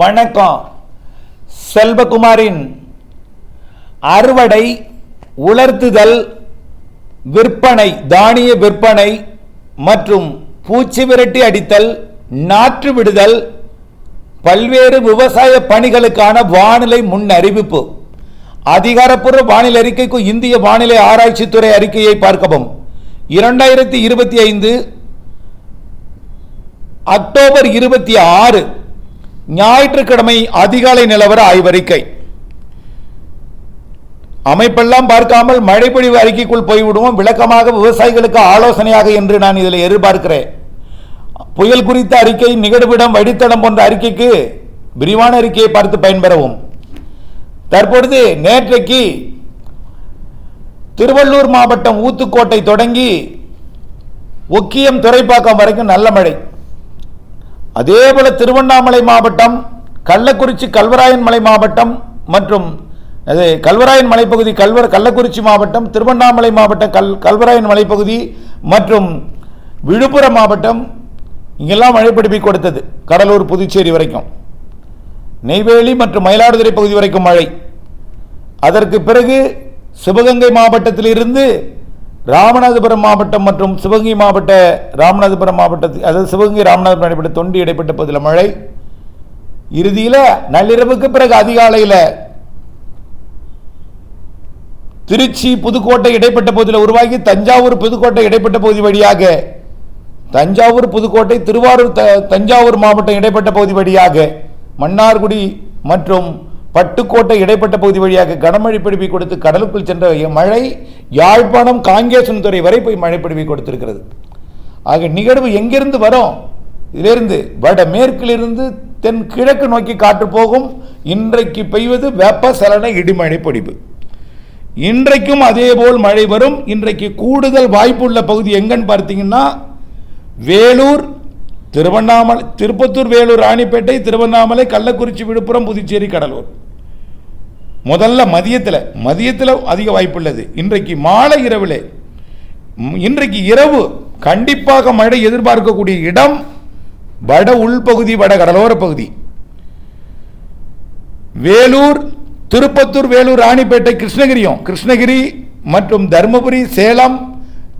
வணக்கம். செல்வகுமாரின் அறுவடை உலர்த்துதல் விற்பனை தானிய விற்பனை மற்றும் பூச்சி விரட்டி அடித்தல் நாற்று விடுதல் பல்வேறு விவசாய பணிகளுக்கான வானிலை முன் அறிவிப்பு அதிகாரப்பூர்வ வானிலை அறிக்கைக்கு இந்திய வானிலை ஆராய்ச்சித்துறை அறிக்கையை பார்க்கவும். இரண்டாயிரத்தி இருபத்தி ஐந்து அக்டோபர் இருபத்தி ஆறு ஞாயிற்றுக்கிழமை அதிகாலை நிலவர ஆய்வறிக்கை. அமைப்பெல்லாம் பார்க்காமல் மழைப்பொழிவு அறிக்கைக்குள் போய்விடுவோம். விளக்கமாக விவசாயிகளுக்கு ஆலோசனையாக என்று நான் இதில் எதிர்பார்க்கிறேன். புயல் குறித்த அறிக்கை நிகழ்விடம் வழித்தடம் போன்ற அறிக்கைக்கு விரிவான அறிக்கையை பார்த்து பயன்பெறவும். தற்பொழுது நேற்றைக்கு திருவள்ளூர் மாவட்டம் ஊத்துக்கோட்டை தொடங்கி ஒக்கியம் துறைப்பாக்கம் வரைக்கும் நல்ல மழை. அதேபோல திருவண்ணாமலை மாவட்டம் கள்ளக்குறிச்சி கல்வராயன் மலை மாவட்டம் மற்றும் அது கல்வராயன் மலைப்பகுதி கல்வர் கள்ளக்குறிச்சி மாவட்டம் திருவண்ணாமலை மாவட்டம் கல் கல்வராயன் மலைப்பகுதி மற்றும் விழுப்புரம் மாவட்டம் இங்கெல்லாம் மழைப்பிடிப்பை கொடுத்தது. கடலூர் புதுச்சேரி வரைக்கும். நெய்வேலி மற்றும் மயிலாடுதுறை பகுதி வரைக்கும் மழை. அதற்கு பிறகு சிவகங்கை மாவட்டத்திலிருந்து ராமநாதபுரம் மாவட்டம் மற்றும் சிவகங்கை மாவட்ட ராமநாதபுரம் மாவட்டத்தில் அதாவது சிவகங்கை ராமநாதபுரம் இடைப்பட்ட தொண்டி இடைப்பட்ட பகுதியில் மழை. இறுதியில் நள்ளிரவுக்கு பிறகு அதிகாலையில் திருச்சி புதுக்கோட்டை இடைப்பட்ட பகுதியில் உருவாகி தஞ்சாவூர் புதுக்கோட்டை இடைப்பட்ட பகுதி வழியாக தஞ்சாவூர் புதுக்கோட்டை திருவாரூர் த- தஞ்சாவூர் மாவட்டம் இடைப்பட்ட பகுதி வழியாக மன்னார்குடி மற்றும் பட்டுக்கோட்டை இடைப்பட்ட பகுதி வழியாக கனமழை பிடிப்பை கொடுத்து கடலுக்குள் சென்ற மழை யாழ்ப்பாணம் காங்கேசன்துறை வரை போய் மழை பிடிப்பை கொடுத்திருக்கிறது. ஆக நிகழ்வு எங்கிருந்து வரும்? இதிலிருந்து வட மேற்கிலிருந்து தென் கிழக்கு நோக்கி காற்று போகும். இன்றைக்கு பெய்வது வெப்ப சலன இடிமழை பொடிப்பு இன்றைக்கும் அதேபோல் மழை வரும். இன்றைக்கு கூடுதல் வாய்ப்புள்ள பகுதி எங்கன்னு பார்த்தீங்கன்னா வேலூர் திருவண்ணாமலை திருப்பத்தூர் வேலூர் ராணிப்பேட்டை திருவண்ணாமலை கள்ளக்குறிச்சி விழுப்புரம் புதுச்சேரி கடலூர். முதல்ல மதியத்தில் மதியத்தில் அதிக வாய்ப்புள்ளது. இன்றைக்கு மாலை இரவில் இன்றைக்கு இரவு கண்டிப்பாக மழை எதிர்பார்க்கக்கூடிய இடம் வட உள்பகுதி வட கடலோர பகுதி. வேலூர் திருப்பத்தூர் வேலூர் ராணிப்பேட்டை கிருஷ்ணகிரியும் கிருஷ்ணகிரி மற்றும் தருமபுரி சேலம்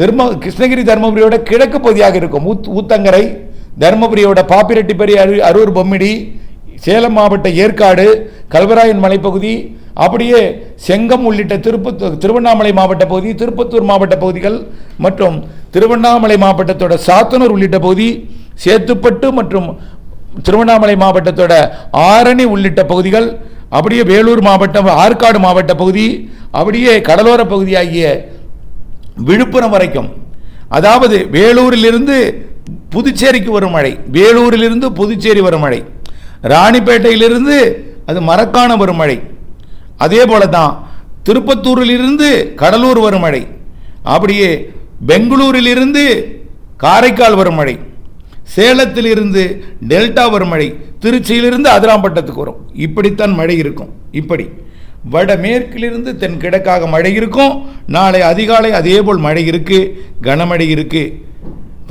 தர்ம கிருஷ்ணகிரி தருமபுரியோட கிழக்கு பகுதியாக இருக்கும். ஊத் ஊத்தங்கரை தருமபுரியோட பாப்பிரெட்டிப்பேரி அரு அரூர் பொம்மிடி சேலம் மாவட்ட ஏற்காடு கல்வராயன் மலைப்பகுதி அப்படியே செங்கம் உள்ளிட்ட திருப்பத்தூர் திருவண்ணாமலை மாவட்ட பகுதி திருப்பத்தூர் மாவட்ட பகுதிகள் மற்றும் திருவண்ணாமலை மாவட்டத்தோட சாத்தனூர் உள்ளிட்ட பகுதி சேத்துப்பட்டு மற்றும் திருவண்ணாமலை மாவட்டத்தோட ஆரணி உள்ளிட்ட பகுதிகள் அப்படியே வேலூர் மாவட்டம் ஆற்காடு மாவட்ட பகுதி அப்படியே கடலோர பகுதியாகிய விழுப்புரம் வரைக்கும். அதாவது வேலூரிலிருந்து புதுச்சேரிக்கு வரும் மழை வேலூரிலிருந்து புதுச்சேரி வரும் மழை ராணிப்பேட்டையிலிருந்து அது மரக்கான வரும் மழை அதே போல தான் திருப்பத்தூரிலிருந்து கடலூர் வரும் மழை அப்படியே பெங்களூரிலிருந்து காரைக்கால் வரும் மழை சேலத்திலிருந்து டெல்டா வரும் மழை திருச்சியிலிருந்து அதிராம்பட்டத்துக்கு வரும். இப்படித்தான் மழை இருக்கும். இப்படி. வடமேற்கிலிருந்து தென்கிழக்காக மழை இருக்கும். நாளை அதிகாலை அதேபோல் மழை இருக்குது கனமழை இருக்குது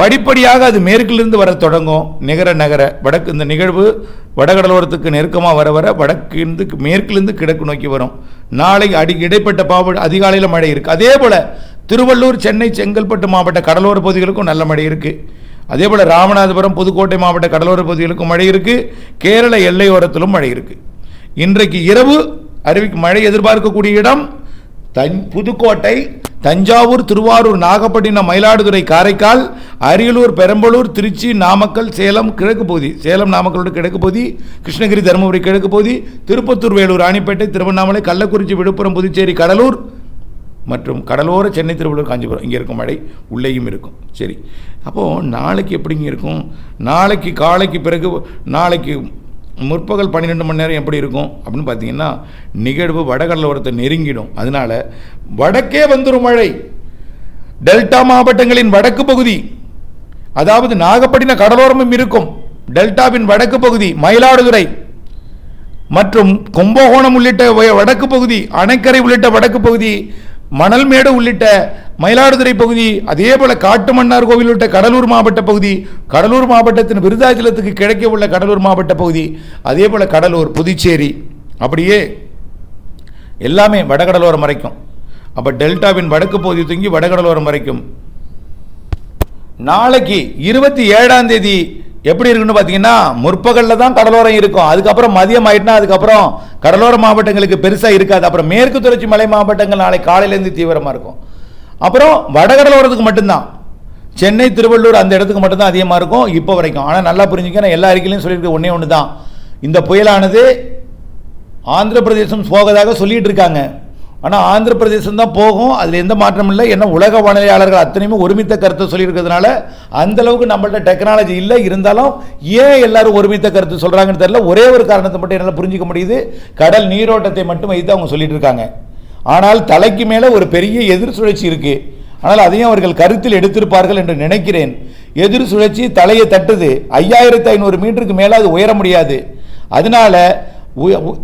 படிப்படியாக அது மேற்கிலிருந்து வர தொடங்கும். நிகர நகர வடக்கு இந்த நிகழ்வு வடகடலோரத்துக்கு நெருக்கமாக வர வர வடக்கிலிருந்து மேற்கிலிருந்து கிழக்கு நோக்கி வரும். நாளை அடி இடைப்பட்ட பாவ அதிகாலையில் மழை இருக்குது அதே போல் திருவள்ளூர் சென்னை செங்கல்பட்டு மாவட்ட கடலோர பகுதிகளுக்கும் நல்ல மழை இருக்குது அதே போல் ராமநாதபுரம் புதுக்கோட்டை மாவட்ட கடலோர பகுதிகளுக்கும் மழை இருக்குது கேரள எல்லையோரத்திலும் மழை இருக்குது இன்றைக்கு இரவு அருவிக்கு மழை எதிர்பார்க்கக்கூடிய இடம் தன் புதுக்கோட்டை தஞ்சாவூர் திருவாரூர் நாகப்பட்டினம் மயிலாடுதுறை காரைக்கால் அரியலூர் பெரம்பலூர் திருச்சி நாமக்கல் சேலம் கிழக்கு பகுதி. சேலம் நாமக்கலோட கிழக்கு பகுதி கிருஷ்ணகிரி தருமபுரி கிழக்கு பகுதி திருப்பத்தூர் வேலூர் ராணிப்பேட்டை திருவண்ணாமலை கள்ளக்குறிச்சி விழுப்புரம் புதுச்சேரி கடலூர் மற்றும் கடலோர சென்னை திருவள்ளூர் காஞ்சிபுரம். இங்கே இருக்கும் மழை உள்ளேயும் இருக்கும். சரி. அப்போது நாளைக்கு எப்படிங்க இருக்கும்? நாளைக்கு காலைக்கு பிறகு நாளைக்கு முற்பகல் பன்னிரெண்டு மணி நேரம் எப்படி இருக்கும் அப்படின்னு பார்த்தீங்கன்னா நிகழ்வு வடகடலோரத்தை நெருங்கிடும். அதனால் வடக்கே வந்துடும் மழை. டெல்டா மாவட்டங்களின் வடக்கு பகுதி அதாவது நாகப்பட்டினம் கடலோரமும் இருக்கும். டெல்டாவின் வடக்கு பகுதி மயிலாடுதுறை மற்றும் கும்பகோணம் உள்ளிட்ட வடக்கு பகுதி அணைக்கரை உள்ளிட்ட வடக்கு பகுதி மணல்மேடு உள்ளிட்ட மயிலாடுதுறை பகுதி அதே போல காட்டுமன்னார் கோவில் உள்ளிட்ட கடலூர் மாவட்ட பகுதி கடலூர் மாவட்டத்தின் விருதாச்சலத்துக்கு கிழக்கே உள்ள கடலூர் மாவட்ட பகுதி அதே போல கடலூர் புதுச்சேரி. அப்படியே எல்லாமே வடகடலோரம் வரைக்கும் அப்போ டெல்டாவின் வடக்கு பகுதி தூங்கி வடகடலோரம் வரைக்கும் நாளைக்கு இருபத்தி ஏழாம் தேதி எப்படி இருக்குன்னு பார்த்தீங்கன்னா முற்பகலில் தான் கடலோரம் இருக்கும். அதுக்கப்புறம் மதியம் ஆயிட்டுனா அதுக்கப்புறம் கடலோர மாவட்டங்களுக்கு பெருசாக இருக்காது. அப்புறம் மேற்கு தொடர்ச்சி மலை மாவட்டங்கள் நாளை காலையிலேருந்து தீவிரமாக இருக்கும். அப்புறம் வடகடலோரத்துக்கு மட்டும்தான். சென்னை திருவள்ளூர் அந்த இடத்துக்கு மட்டும்தான் அதிகமாக இருக்கும் இப்போ வரைக்கும். ஆனால் நல்லா புரிஞ்சுக்க நான் எல்லா அறிக்கையிலையும் சொல்லியிருக்க ஒன்றே ஒன்று தான் இந்த புயலானது ஆந்திர பிரதேசம் போகதாக சொல்லிட்டு இருக்காங்க. ஆனால் ஆந்திர பிரதேசம் தான் போகும் அதில் எந்த மாற்றமும் இல்லை. ஏன்னா உலக வானிலையாளர்கள் அத்தனையுமே ஒருமித்த கருத்தை சொல்லியிருக்கிறதுனால அந்த அளவுக்கு நம்மள்ட்ட டெக்னாலஜி இல்லை. இருந்தாலும் ஏன் எல்லாரும் ஒருமித்த கருத்து சொல்கிறாங்கன்னு தெரியல. ஒரே ஒரு காரணத்தை மட்டும் என்னால் புரிஞ்சிக்க முடியுது. கடல் நீரோட்டத்தை மட்டும் வைத்து அவங்க சொல்லிட்டு இருக்காங்க. ஆனால் தலைக்கு மேலே ஒரு பெரிய எதிர் சுழற்சி இருக்கு. ஆனால் அதையும் அவர்கள் கருத்தில் எடுத்திருப்பார்கள் என்று நினைக்கிறேன். எதிர் சுழற்சி தலையை தட்டுது. ஐயாயிரத்து ஐநூறு மீட்டருக்கு மேலே அது உயர முடியாது. அதனால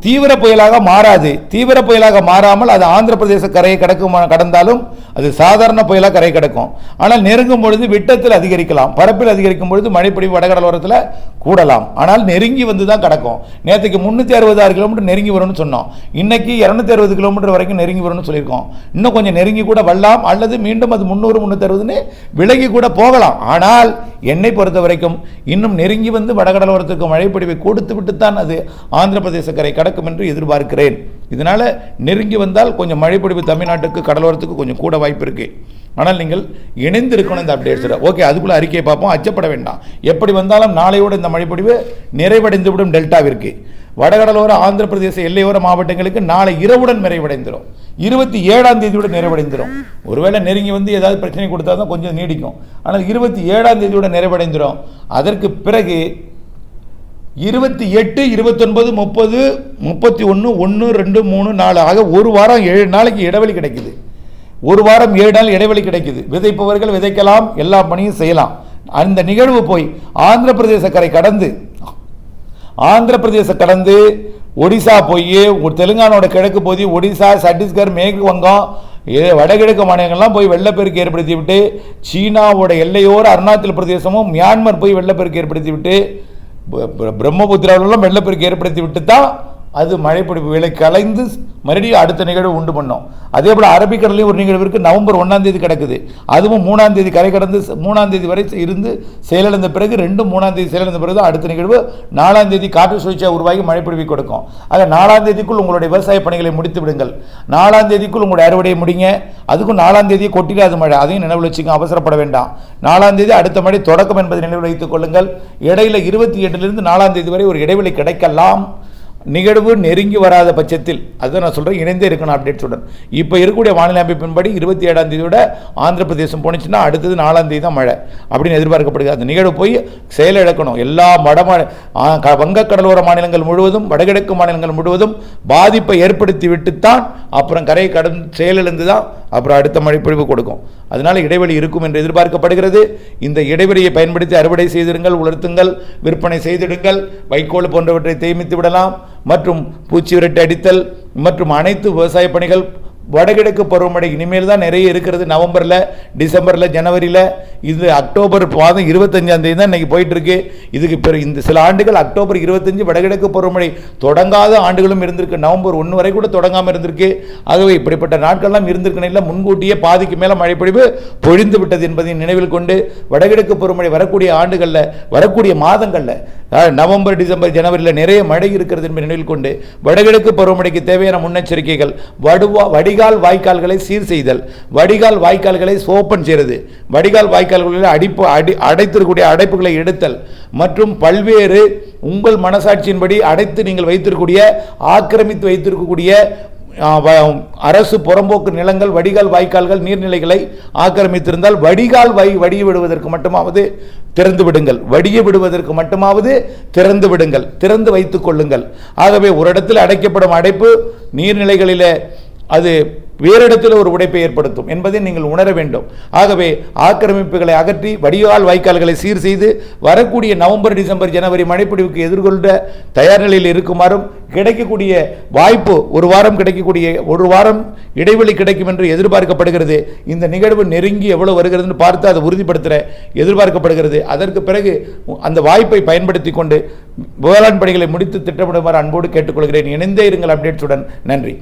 தீவிர புயலாக மாறாது. தீவிர புயலாக மாறாமல் அது ஆந்திர பிரதேச கரையை கடக்கும் கடந்தாலும் அது சாதாரண புயலாக கரை கிடக்கும். ஆனால் நெருங்கும் பொழுது விட்டத்தில் அதிகரிக்கலாம். பரப்பில் அதிகரிக்கும் பொழுது மழைப்பொழிவு வடகடலோரத்தில் கூடலாம். ஆனால் நெருங்கி வந்து தான் கிடக்கும் நேற்றுக்கு முந்நூற்றி அறுபதாறு கிலோமீட்டர் நெருங்கி வரும்னு சொன்னோம். இன்னைக்கு இரநூத்தி அறுபது கிலோமீட்டர் வரைக்கும் நெருங்கி வரும்னு சொல்லியிருக்கோம். இன்னும் கொஞ்சம் நெருங்கி கூட வரலாம். அல்லது மீண்டும் அது முந்நூறு முந்நூற்றி அறுபதுன்னு விலகி கூட போகலாம். ஆனால் என்னை பொறுத்த வரைக்கும் இன்னும் நெருங்கி வந்து வடகடலோரத்துக்கு மழைப்பொழிவை கொடுத்து விட்டு தான் அது ஆந்திர பிரதேச வங்கதேசக்கரை கடக்கும் என்று எதிர்பார்க்கிறேன். இதனால நெருங்கி வந்தால் கொஞ்சம் மழைப்பொழிவு தமிழ்நாட்டுக்கு கடலோரத்துக்கு கொஞ்சம் கூட வாய்ப்பு இருக்கு. ஆனால் நீங்கள் இணைந்து இருக்கணும் இந்த அப்டேட்ஸில் ஓகே அதுக்குள்ள அறிக்கையை பார்ப்போம். அச்சப்பட வேண்டாம். எப்படி வந்தாலும் நாளையோடு இந்த மழைப்பொழிவு நிறைவடைந்து விடும் டெல்டாவிற்கு. வடகடலோர ஆந்திர பிரதேச எல்லையோர மாவட்டங்களுக்கு நாளை இரவுடன் நிறைவடைந்துடும் இருபத்தி ஏழாம் தேதியோட நிறைவடைந்துடும் ஒருவேளை நெருங்கி வந்து ஏதாவது பிரச்சனை கொடுத்தா தான் கொஞ்சம் நீடிக்கும். ஆனால் இருபத்தி ஏழாம் தேதியோட நிறைவடைந்துடும் அதற்கு பிறகு இருபத்தி எட்டு இருபத்தொன்பது முப்பது முப்பத்தி ஒன்று ஒன்று ரெண்டு மூணு நாலு. ஆக ஒரு வாரம் ஏழு நாளைக்கு இடைவெளி கிடைக்குது. ஒரு வாரம் ஏழு நாள் இடைவெளி கிடைக்குது. விதைப்பவர்கள் விதைக்கலாம் எல்லா பணியும் செய்யலாம். அந்த நிகழ்வு போய் ஆந்திர பிரதேச கரை கடந்து ஆந்திர பிரதேச கடந்து ஒடிசா போய் ஒரு தெலுங்கானாவோட கிழக்கு போய் ஒடிசா சத்தீஸ்கர் மேற்கு வங்கம் வடகிழக்கு மாநிலங்கள்லாம் போய் வெள்ளப்பெருக்கு ஏற்படுத்தி விட்டு சீனாவோட எல்லையோர அருணாச்சல பிரதேசமும் மியான்மர் போய் வெள்ளப்பெருக்கு ஏற்படுத்தி விட்டு பிரம்மபுத்திராவிலெல்லாம் வெள்ளப்பெருக்கு ஏற்படுத்தி விட்டு தான் அது மழைப்பிடிப்பு விலை கலைந்து மறுபடியும் அடுத்த நிகழ்வு உண்டு பண்ணோம். அதே போல் அரபிக்கடலையும் ஒரு நிகழ்வு இருக்குது நவம்பர் ஒன்றாம் தேதி கிடக்குது. அதுவும் மூணாம் தேதி கரை கடந்து ச- மூணாம் தேதி வரை இருந்து செயலிழந்த பிறகு ரெண்டும் மூணாம் தேதி செயலிழந்த பிறகு அடுத்த நிகழ்வு நாலாம் தேதி காற்று சுழற்சியாக உருவாகி மழைப்பிடிப்பை கொடுக்கும். ஆக நாலாம் தேதிக்குள் உங்களுடைய விவசாய பணிகளை முடித்து விடுங்கள். நாலாம் தேதிக்குள் உங்களுடைய அறுவடையை முடிங்க. அதுக்கும் நாலாம் தேதி கொட்டிடாத மழை. அதையும் நினைவில் வச்சுங்க அவசரப்பட வேண்டாம். நாலாம் தேதி அடுத்த மழை தொடக்கம் என்பதை நினைவில் வைத்துக் கொள்ளுங்கள். இடையில இருபத்தி எட்டுலேருந்து நாலாம் தேதி வரை ஒரு இடைவெளி கிடைக்கலாம். நிகழ்வு நெருங்கி வராத பட்சத்தில் அதுதான் நான் சொல்கிறேன் இணைந்தே இருக்கணும் அப்டேட்ஸுடன் இப்போ இருக்கக்கூடிய வானிலை அமைப்பின்படி இருபத்தி ஏழாம் தேதியோட ஆந்திர பிரதேசம் போணுச்சுன்னா அடுத்தது நாலாம் தேதி தான் மழை. அப்படின்னு எதிர்பார்க்கப்படுது. அந்த நிகழ்வு போய் செயலிழக்கணும் எல்லா வடமா வங்கக்கடலோர மாநிலங்கள் முழுவதும் வடகிழக்கு மாநிலங்கள் முழுவதும் பாதிப்பை ஏற்படுத்தி விட்டுத்தான் அப்புறம் கரையை கடந்து செயலிழந்து தான் அப்புறம் அடுத்த மழைப்பொழிவு கொடுக்கும். அதனால் இடைவெளி இருக்கும் என்று எதிர்பார்க்கப்படுகிறது. இந்த இடைவெளியை பயன்படுத்தி அறுவடை செய்திருங்கள் உலர்த்துங்கள் விற்பனை செய்திடுங்கள் வைக்கோல் போன்றவற்றை தேய்மித்து விடலாம். மற்றும் பூச்சி விரட்டு அடித்தல் மற்றும் அனைத்து விவசாய பணிகள் வடகிழக்கு பருவமழை இனிமேல் தான் நிறைய இருக்கிறது. நவம்பரில் டிசம்பரில் ஜனவரியில் இது அக்டோபர் மாதம் இருபத்தஞ்சாந்தேதி தான் இன்றைக்கி போயிட்டுருக்கு. இதுக்கு பிறகு இந்த சில ஆண்டுகள் அக்டோபர் இருபத்தஞ்சு வடகிழக்கு பருவமழை தொடங்காத ஆண்டுகளும் இருந்திருக்கு. நவம்பர் ஒன்று வரை கூட தொடங்காமல் இருந்திருக்கு. ஆகவே இப்படிப்பட்ட நாட்கள்லாம் இருந்திருக்கணும் முன்கூட்டியே பாதிக்கு மேலே மழைப்பொழிவு பொழிந்து விட்டது என்பதை நினைவில் கொண்டு வடகிழக்கு பருவமழை வரக்கூடிய ஆண்டுகளில் வரக்கூடிய மாதங்களில் நவம்பர் டிசம்பர் ஜனவரியில் நிறைய மழை இருக்கிறது என்பதை நினைவில் கொண்டு வடகிழக்கு பருவமழைக்கு தேவையான முன்னெச்சரிக்கைகள். வடுவா வடிகால் வாய்க்கால்களை சீர் செய்தல். வடிகால் வாய்க்கால்களை ஓப்பன் செய்கிறது வடிகால் வாய்க்கால்களில் அடிப்பு அடி அடைத்திருக்கக்கூடிய அடைப்புகளை எடுத்தல். மற்றும் பல்வேறு உங்கள் மனசாட்சியின்படி அடைத்து நீங்கள் வைத்திருக்கக்கூடிய ஆக்கிரமித்து வைத்திருக்கக்கூடிய அரசு புறம்போக்கு நிலங்கள் வடிகால் வாய்க்கால்கள் நீர்நிலைகளை ஆக்கிரமித்திருந்தால் வடிகால் வை வடிய விடுவதற்கு மட்டுமாவது திறந்து விடுங்கள் வடிய விடுவதற்கு மட்டுமாவது திறந்து விடுங்கள் திறந்து வைத்துக் கொள்ளுங்கள். ஆகவே ஒரு இடத்தில் அடைக்கப்படும் அடைப்பு நீர்நிலைகளில் அது வேறு இடத்தில் ஒரு உடைப்பை ஏற்படுத்தும் என்பதை நீங்கள் உணர வேண்டும். ஆகவே ஆக்கிரமிப்புகளை அகற்றி வடிகால் வாய்க்கால்களை சீர் செய்து வரக்கூடிய நவம்பர் டிசம்பர் ஜனவரி மழைப்பிடிவுக்கு எதிர்கொள்ள தயார் நிலையில் இருக்குமாறும் கிடைக்கக்கூடிய வாய்ப்பு ஒரு வாரம் கிடைக்கக்கூடிய ஒரு வாரம் இடைவெளி கிடைக்கும் என்று எதிர்பார்க்கப்படுகிறது. இந்த நிகழ்வு நெருங்கி எவ்வளோ வருகிறதுன்னு பார்த்து அதை உறுதிப்படுத்துகிற எதிர்பார்க்கப்படுகிறது. அதற்கு பிறகு அந்த வாய்ப்பை பயன்படுத்தி கொண்டு வேளாண் பணிகளை முடித்து திட்டமிடுமாறு அன்போடு கேட்டுக்கொள்கிறேன். இணைந்தே இருங்கள் அப்டேட்ஸுடன். நன்றி.